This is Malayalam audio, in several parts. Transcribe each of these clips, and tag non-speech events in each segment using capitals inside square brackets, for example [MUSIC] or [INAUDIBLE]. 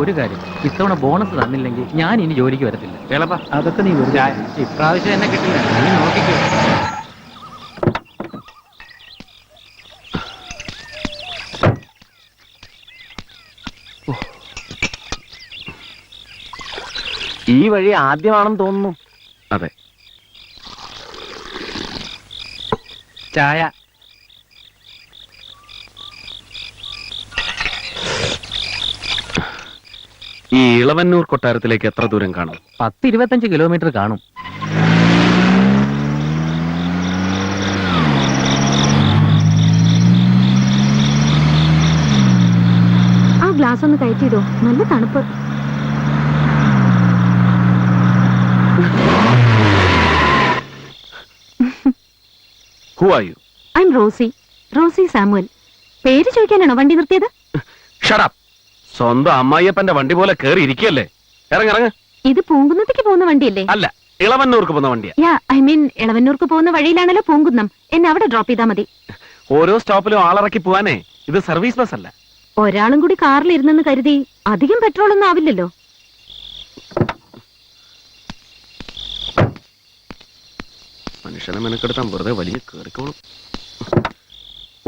ഒരു കാര്യം. ഇത്തവണ ബോണസ് തന്നില്ലെങ്കിൽ ഞാൻ ഇനി ജോലിക്ക് വരത്തില്ല. എളപ്പാ അതൊക്കെ നീ ഇപ്രാവശ്യം എന്നെ കിട്ടില്ല നീ നോക്കിക്കോ. ഈ വഴി ആദ്യമാണെന്ന് തോന്നുന്നു. അതെ. ചായ. ഈ ഇളവന്നൂർ കൊട്ടാരത്തിലേക്ക് എത്ര ദൂരം കാണും? പത്ത് ഇരുപത്തഞ്ച് കിലോമീറ്റർ കാണും. ആ ഗ്ലാസ് ഒന്ന് കയറ്റിയിടോ. നല്ല തണുപ്പ്. Who are you I am Rosie. Rosie Samuel. പേര് ചോദിക്കാനാണോ വണ്ടി നിർത്തിയത്? ഷടപ്പ് സ്വന്തം അമ്മായിയപ്പന്റെ വണ്ടി പോലെ കേറി ഇരിക്കല്ലേ ഇറങ്ങിറങ്ങ് ഇത് പൂങ്കുന്നത്തേക്ക് പോകുന്ന വണ്ടിയല്ലേ? അല്ല ഇളവന്നൂർക്ക് പോകുന്ന വണ്ടിയാ. യാ ഐ മീൻ ഇളവന്നൂർക്ക് പോകുന്ന വഴിയിലാണല്ലോ പൂങ്കുന്നം. എന്നെ അവിടെ ഡ്രോപ്പ് ചെയ്താൽ മതി. ഓരോ സ്റ്റോപ്പിലും ആളിറക്കി പോവാനേ ഇത് സർവീസ് ബസ് അല്ല. ഒരാളും കൂടി കാറിൽ ഇരുന്നെന്ന് കരുതി അധികം പെട്രോൾ ഒന്നും ആവില്ലല്ലോ. മനുഷ്യനെ മെനക്കെടുത്താൻ വെറുതെ വലിയ കേറിക്കോളും.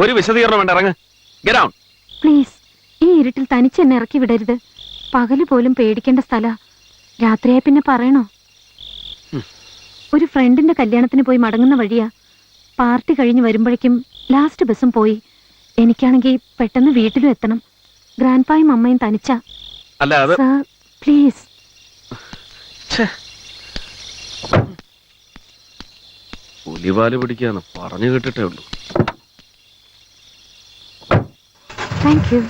ഒരു വിശദീകരണം വേണ്ട ഇറങ്ങ്. ഗെറ്റ് ഔൺ പ്ലീസ് ഇരുട്ടിൽ തനിച്ച് എന്നെ ഇറക്കി വിടരുത്. പകൽ പോലും പേടിക്കേണ്ട സ്ഥല. രാത്രിയായി പിന്നെ പറയണോ? ഒരു ഫ്രണ്ടിന്റെ കല്യാണത്തിന് പോയി മടങ്ങുന്ന വഴിയാ. പാർട്ടി കഴിഞ്ഞ് വരുമ്പോഴേക്കും ലാസ്റ്റ് ബസ്സും പോയി. എനിക്കാണെങ്കിൽ പെട്ടെന്ന് വീട്ടിലും എത്തണം. ഗ്രാൻഡ് പായും അമ്മയും തനിച്ച. പ്ലീസ്. പുലിപാൽ പിടിക്കാന്ന് പറഞ്ഞു കേട്ടിട്ടേ ഉള്ളൂ. Thank you.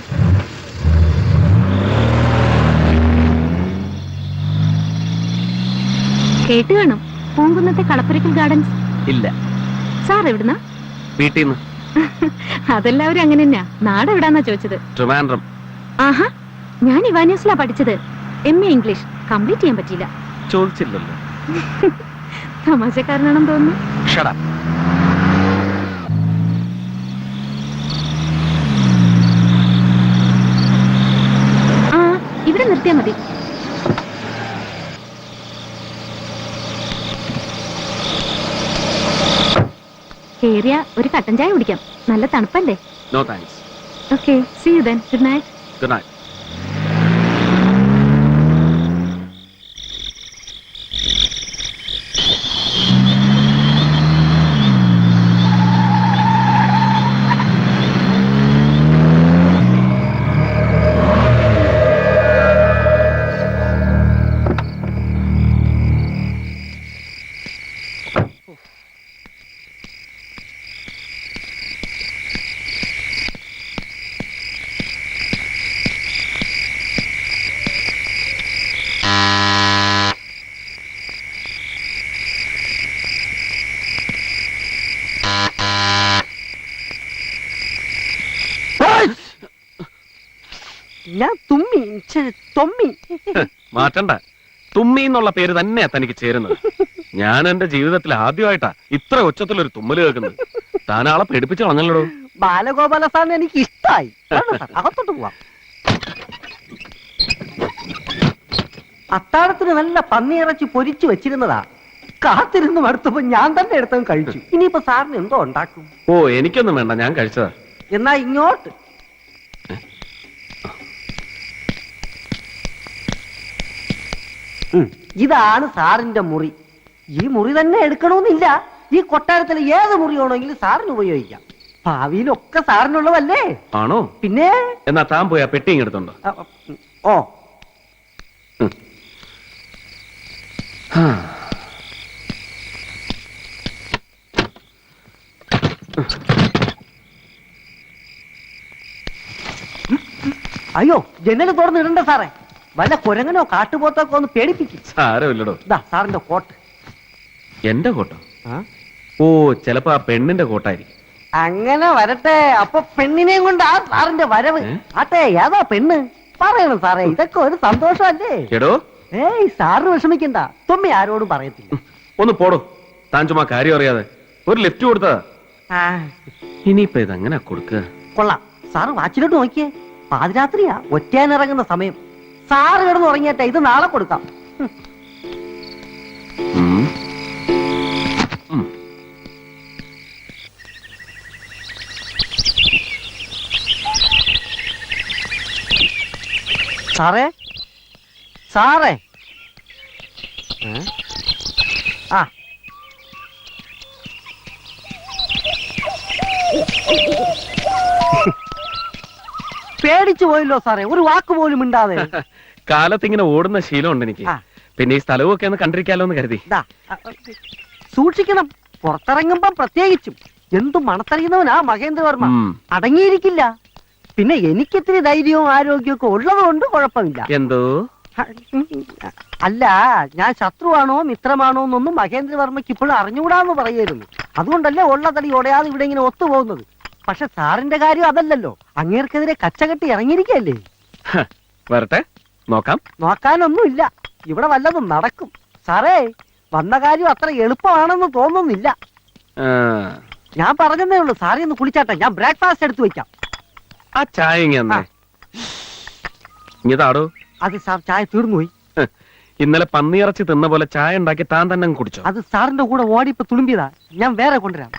കേട്ട് കാണും. പൂങ്കുന്നത്തെ കളപ്പുരക്കൽ ഗാർഡൻസ്. ഇല്ല. സാർ എവിടുന്നാ? വീട്ടിൽ നിന്ന് [LAUGHS] അതെല്ലാവരും അങ്ങനെ തന്നെയാ നാട് എവിടാന്നാ ചോദിച്ചത്? ട്രിവാൻഡ്രം. ആഹാ. ഞാൻ ഇവാനിയസിലാ പഠിച്ചത്. M A English. കംപ്ലീറ്റ് ചെയ്യാൻ പറ്റിയില്ല. ചോദിച്ചില്ലല്ലോ. [LAUGHS] തമാശക്കാരനാണെന്ന് തോന്നുന്നു. ആ ഇവിടെ നിർത്തിയാ മതി. കേറിയ ഒരു കട്ടൻ ചായ കുടിക്കാം. നല്ല തണുപ്പല്ലേ? No thanks okay see you then good night good night തുമ്മി മാറ്റണ്ട. തുമ്മി എന്നുള്ള പേര് തന്നെയാ തനിക്ക് ചേരുന്നത്. ഞാൻ എന്റെ ജീവിതത്തിൽ ആദ്യമായിട്ടാ ഇത്ര ഉച്ചത്തിൽ ഒരു തുമ്മൽ കേൾക്കുന്നത്. താനാളെ പേടിപ്പിച്ച് കളഞ്ഞല്ലോ. ബാലഗോപാല സാറിന് എനിക്ക് ഇഷ്ടമായി അകത്തോട്ട് പോവാം. അത്താഴത്തിന് നല്ല പന്നിയിറച്ചി പൊരിച്ചു വെച്ചിരുന്നതാ. കാത്തിരുന്ന് മടുത്തപ്പോ ഞാൻ തന്നെ എടുത്തും കഴിച്ചു. ഇനിയിപ്പോ സാറിന് എന്തോ ഉണ്ടാക്കും? ഓ എനിക്കൊന്നും വേണ്ട ഞാൻ കഴിച്ചതാ. എന്നാ ഇങ്ങോട്ട്. ഇതാണ് സാറിന്റെ മുറി. ഈ മുറി തന്നെ എടുക്കണമെന്നില്ല. ഈ കൊട്ടാരത്തിലെ ഏത് മുറി വേണമെങ്കിലും സാറിന് ഉപയോഗിക്കാം. ഭാവിയിലൊക്കെ സാറിനുള്ളതല്ലേ? ആണോ? പിന്നെ? എന്നാ താൻ പോയാ ആ പെട്ടി ഇങ്ങെടുത്തുണ്ടോ അ, ഓ. അയ്യോ ജനൽ തുറന്നിടണ്ട സാറേ. വല്ല കുരങ്ങനോ കാട്ടുപോത്തൊക്കെ ഒന്ന് പേടിപ്പിക്കും. സാരമില്ലടോ. ഇതാ സാറിന്റെ കോട്ട്. എന്റെ കോട്ടോ? ആ? ഓ ചിലപ്പോ ആ പെണ്ണിന്റെ കോട്ടായിരിക്കും. അങ്ങനെ വരട്ടെ. അപ്പൊ പെണ്ണിനെയും കൊണ്ട് ആ സാറിന്റെ വരവ്. ഏ? ആട്ടെ ഏതാ പെണ്ണ്? പറയണം സാറേ ഇതൊക്കെ ഒരു സന്തോഷമല്ലേ? എടോ. ഏയ് സാറിന് വിഷമിക്കണ്ട. തുമ്മി ആരോടും പറയത്തില്ല. ഒന്ന് പോടോ. താൻ ചുമ്മാ കാര്യം അറിയാതെ. ഒരു ലിഫ്റ്റ് കൊടുത്തതാ. ആ, ഇനിയിപ്പോ ഇതെങ്ങനെ കൊടുക്കുക കൊള്ളാം. സാറ് വാച്ചിലോട്ട് നോക്കിയേ. പാതിരാത്രിയാ. ഒറ്റയാൻ ഇറങ്ങുന്ന സമയം. സാറ് കിടന്ന് ഉറങ്ങിയട്ടെ ഇത് നാളെ കൊടുക്കാം. സാറേ. സാറേ? ആ Thank ആ. പേടിച്ചു പോയല്ലോ സാറേ. ഒരു വാക്ക് പോലും ഇണ്ടാതെ [LAUGHS] കാലത്ത് ഇങ്ങനെ ഓടുന്ന ഉണ്ട് എനിക്ക്. ആ. പിന്നെ ഈ സ്ഥലവും ഒക്കെ ഒന്ന് കണ്ടിരിക്കാലോ എന്ന് കരുതി. ദാ, അ, അ, സൂക്ഷിക്കണം. പുറത്തിറങ്ങുമ്പം പ്രത്യേകിച്ചും. എന്തു മണത്തറിയുന്നവനാ മഹേന്ദ്രവർമ്മ ഉം. അടങ്ങിയിരിക്കില്ല. പിന്നെ എനിക്കിത്തിരി ധൈര്യവും ആരോഗ്യവും ഒക്കെ ഉള്ളത് കൊണ്ട് കുഴപ്പമില്ല. എന്തോ? അല്ല ഞാൻ ശത്രുവാണോ മിത്രമാണോ എന്നൊന്നും മഹേന്ദ്രവർമ്മയ്ക്ക് ഇപ്പോഴും അറിഞ്ഞുകൂടാന്ന് പറയായിരുന്നു അതുകൊണ്ടല്ലേ ഉള്ളതടി ഉടയാതെ ഇവിടെ ഇങ്ങനെ ഒത്തുപോകുന്നത്. പക്ഷെ സാറിന്റെ കാര്യം അതല്ലല്ലോ. അങ്ങേർക്കെതിരെ കച്ചകെട്ടി ഇറങ്ങിയിരിക്കല്ലേ. വരട്ടെ നോക്കാം. നോക്കാനൊന്നുമില്ല. ഇവിടെ വല്ലതും നടക്കും. സാറേ വന്ന കാര്യം അത്ര എളുപ്പമാണെന്ന് തോന്നുന്നില്ല. ഞാൻ പറഞ്ഞതേ ഉള്ളൂ സാറി ഒന്ന് കുളിച്ചാട്ടെ. ഞാൻ ബ്രേക്ക്ഫാസ്റ്റ് എടുത്തു വെക്കാം. ആ ചായ തന്നെ. അത് സാർ ചായ തീർന്നു പോയി ഇന്നലെ പന്നിയിറച്ചി തിന്ന പോലെ ചായ ഉണ്ടാക്കി താൻ തന്നെ കുടിച്ചു. അത് സാറിന്റെ കൂടെ ഓടിപ്പോ തുളുമ്പിയതാ. ഞാൻ വേറെ കൊണ്ടുവരാം.